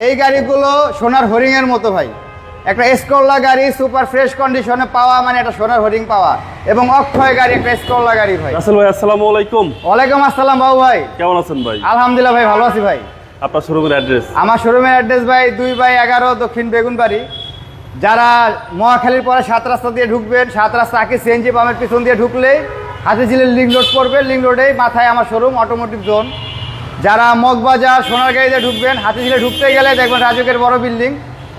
এই গাড়িগুলো সোনার হরিং এর মতো ভাই। একটা এসকোল্লা গাড়ি সুপার ফ্রেশ কন্ডিশনে পাওয়া মানে একটা সোনার হরিং পাওয়া। এবং অক্ষয় গাড়ি একটা এসকোল্লা গাড়ি ভাই। রাসেল ভাই আসসালামু আলাইকুম। ওয়ালাইকুম আসসালাম বাবু ভাই। কেমন আছেন ভাই? আলহামদুলিল্লাহ ভাই ভালো আছি ভাই। আপনার শোরুমের অ্যাড্রেস আমার শোরুমের অ্যাড্রেস ভাই দুই বাই এগারো দক্ষিণ বেগুনবাড়ি। যারা মহাখালীর পরে সাত রাস্তা দিয়ে ঢুকবেন সাত রাস্তা আগে সিএনজি পাম্পের পিছন দিয়ে ঢুকলে হাতিঝিলের লিঙ্ক রোড পড়বে। লিঙ্ক রোডেই মাথায় আমার শোরুম অটোমোটিভ জোন যারা মগবাজার সোনার গাড়িতে ঢুকবেন হাতিঝিলে ঢুকতে গেলে দেখবেন রাজকের বড় বিল্ডিং।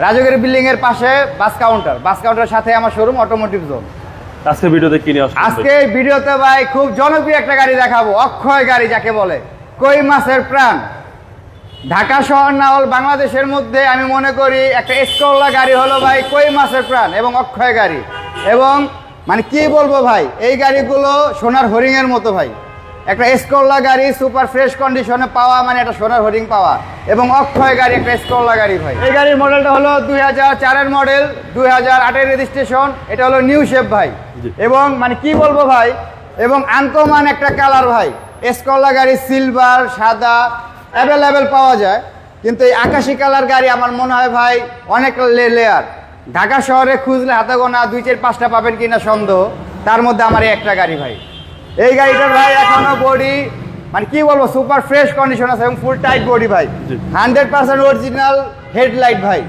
রাজকের বিল্ডিং এর পাশে বাস কাউন্টার। বাস কাউন্টারের সাথে আমার শোরুম অটোমোটিভ জোন আজকে ভিডিওতে কিনে আসছেন আজকে ভিডিওতে ভাই খুব জনপ্রিয় একটা গাড়ি দেখাবো অক্ষয় গাড়ি যাকে বলে কই মাছের প্রাণ। ঢাকা শহর না হল বাংলাদেশের মধ্যে আমি মনে করি একটা এসকোল্লা গাড়ি হলো ভাই কই মাছের প্রাণ এবং অক্ষয় গাড়ি। এবং মানে কি বলব ভাই এই গাড়িগুলো সোনার হরিং এর মতো ভাই। একটা এসকোল্লা গাড়ি সুপার ফ্রেশ কন্ডিশনে পাওয়া মানে একটা সোনার হরিং পাওয়া। এবং অক্ষয় গাড়ি একটা এসকোল্লা গাড়ি ভাই। এই গাড়ির মডেলটা হলো দুই হাজার চারের মডেল দুই হাজার আটের রেজিস্ট্রেশন এটা হলো নিউ শেপ ভাই। এবং মানে কি বলব ভাই? এবং আনকমান একটা কালার ভাই। এসকলা গাড়ি সিলভার সাদা অ্যাভেলেবেল পাওয়া যায়। কিন্তু এই আকাশি কালার গাড়ি আমার মনে হয় ভাই অনেক লেয়ার ঢাকা শহরে খুঁজলে হাতে গোনা দুই চার পাঁচটা পাবেন কিনা সন্দেহ। তার মধ্যে আমার একটা গাড়ি ভাই। এই গাড়িটার ভাই এখনও বডি মানে কি বলব সুপার ফ্রেশ কন্ডিশন আছে এবং ফুল টাইট বডি ভাই। হান্ড্রেড পার্সেন্ট অরিজিনাল হেডলাইট ভাই।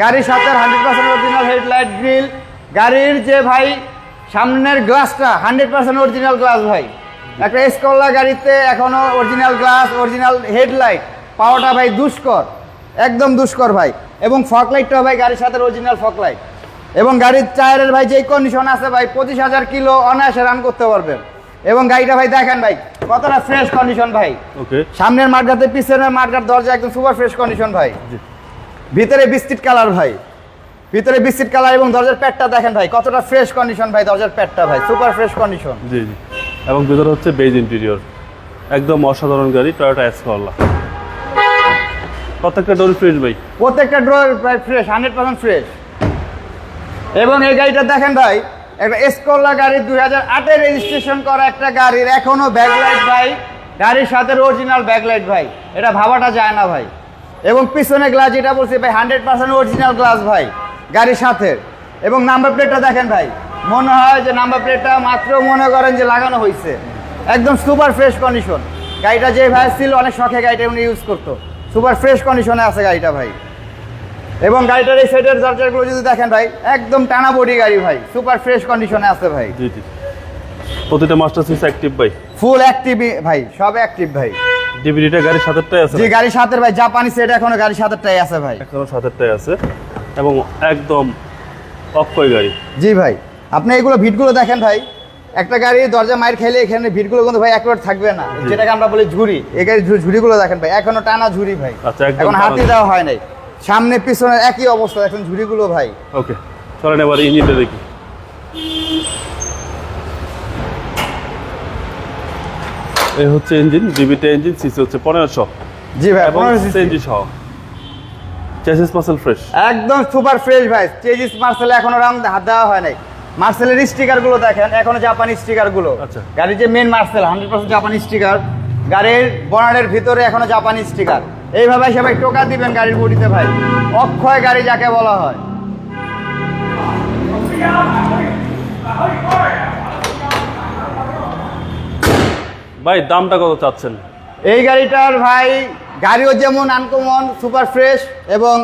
গাড়ির সাথে hundred percent original headlight grille গাড়ির যে ভাই সামনের গ্লাসটা হান্ড্রেড পার্সেন্ট অরিজিনাল গ্লাস ভাই। একটা এসকল্লা গাড়িতে এখনও অরিজিনাল গ্লাস অরিজিনাল হেডলাইট পাওয়াটা ভাই দুষ্কর একদম দুষ্কর ভাই। এবং ফক লাইটটা ভাই গাড়ির সাথে অরিজিনাল ফক লাইট এবং গাড়ির টায়ারের ভাই যেই কন্ডিশন আছে ভাই পঁচিশ হাজার কিলো অনায়াসে রান করতে পারবেন। এবং গাড়িটা ভাই দেখেন ভাই কতটা ফ্রেশ কন্ডিশন ভাই। ওকে সামনের মাঠগাতে পিছনের মাঠগার দরজা একদম সুপার ফ্রেশ কন্ডিশন ভাই। জি। ভিতরে বিস্কিট কালার ভাই। ভিতরে বিস্কিট কালার এবং দরজার প্যাডটা দেখেন ভাই কতটা ফ্রেশ কন্ডিশন ভাই দরজার প্যাডটা ভাই সুপার ফ্রেশ কন্ডিশন জি জি। এবং ভিতরে হচ্ছে বেজ ইন্টেরিয়র একদম অসাধারণ গাড়ি টয়োটা এসকরলা প্রত্যেকটা ডোর ফ্রেশ ভাই। প্রত্যেকটা ড্রয়ার প্রায় ফ্রেশ হান্ড্রেড পার্সেন্ট ফ্রেশ এবং এই গাড়িটা দেখেন ভাই একটা এসকোলা গাড়ি দুই হাজার আটের রেজিস্ট্রেশন করা একটা গাড়ির এখনও ব্যাকলাইট ভাই। গাড়ির সাথে অরিজিনাল ব্যাকলাইট ভাই। এটা ভাবাটা যায় না ভাই। এবং পিছনে গ্লাস যেটা বলছি ভাই হান্ড্রেড পার্সেন্ট অরিজিনাল গ্লাস ভাই, গাড়ির সাথে। এবং নাম্বার প্লেটটা দেখেন ভাই, মনে হয় যে নাম্বার প্লেটটা মাত্র মনে করেন যে লাগানো হয়েছে একদম সুপার ফ্রেশ কন্ডিশন গাড়িটা যে ভাই ছিল, অনেক শখে গাড়িটা উনি ইউজ করতো। সুপার ফ্রেশ কন্ডিশনে আছে গাড়িটা ভাই। এবং গাড়িটার এই সাইডের দরজাগুলো যদি দেখেন ভাই একদম টানা বডি গাড়ি ভাই। সুপার ফ্রেশ কন্ডিশনে আছে ভাই। জি জি। প্রতিটা মাস্টার সুইচ অ্যাক্টিভ ভাই। ফুল অ্যাক্টিভ ভাই সব অ্যাক্টিভ ভাই। ডিভিডিটা গাড়ির সাথেরটাই আছে জি গাড়ির সাথে ভাই জাপানি সেট এখনও গাড়ির সাথেটাই আছে ভাই। এখনও সাথেরটাই আছে। এবং একদম অক্ষয় গাড়ি। জি ভাই আপনি এগুলো ভিটগুলো দেখেন ভাই। একটা গাড়ি দরজা মাইর খেলে এখানে ভিটগুলো কিন্তু ভাই একবার থাকবে না। যেটাকে আমরা বলি ঝুড়ি। এই গাড়ি ঝুড়িগুলো দেখেন ভাই এখনও টানা ঝুড়ি ভাই। আচ্ছা, এখন হাতি। দেওয়া হয় নাই। সামনে পিছনে একই অবস্থা। এখন ঝুড়িগুলো ভাই। ওকে চলেন এবার ইঞ্জিনটা দেখি। এই হচ্ছে ইঞ্জিন ডিবিটা ইঞ্জিন সিসি হচ্ছে পনেরোশো। জি ভাই এবং 15 cc সিএনজি সহ। চেসিস মাসেল ফ্রেশ একদম সুপার ফ্রেশ ভাই। চেজিস মার্সেলে এখনও রং হাত দেওয়া হয় নাই। মার্সেলের স্টিকারগুলো দেখেন এখনও জাপানি স্টিকারগুলো। আচ্ছা। গাড়ির যে মেন মার্সেল হান্ড্রেড পার্সেন্ট জাপানি স্টিকার গাড়ির বনারের ভিতরে এখনও জাপানি স্টিকার এইভাবে সবাই টোকা দিবেন গাড়ির বডিতে ভাই। অক্ষয় গাড়ি যাকে বলা হয়। ভাই দামটা কত চাচ্ছেন? এই গাড়িটার ভাই গাড়িও যেমন আনকমন সুপার ফ্রেশ এবং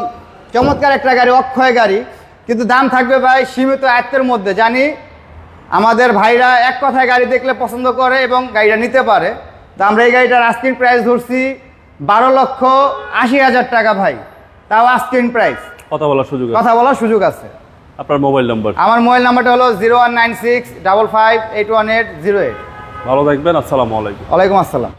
চমৎকার একটা গাড়ি অক্ষয় গাড়ি। কিন্তু দাম থাকবে ভাই সীমিত আয়ত্তের মধ্যে। জানি আমাদের ভাইরা এক কথায় গাড়ি দেখলে পছন্দ করে এবং গাড়িটা নিতে পারে। তো আমরা এই গাড়িটার আস্কিন প্রাইস ধরছি বারো লক্ষ আশি হাজার টাকা ভাই। তাও আস্কিন প্রাইস কথা বলার সুযোগ কথা বলার সুযোগ আছে। আপনার মোবাইল নাম্বার আমার মোবাইল নাম্বারটা হলো zero one nine six double five eight one eight zero eight. ভালো থাকবেন আসসালামু আলাইকুম। ওয়ালাইকুম আসসালাম।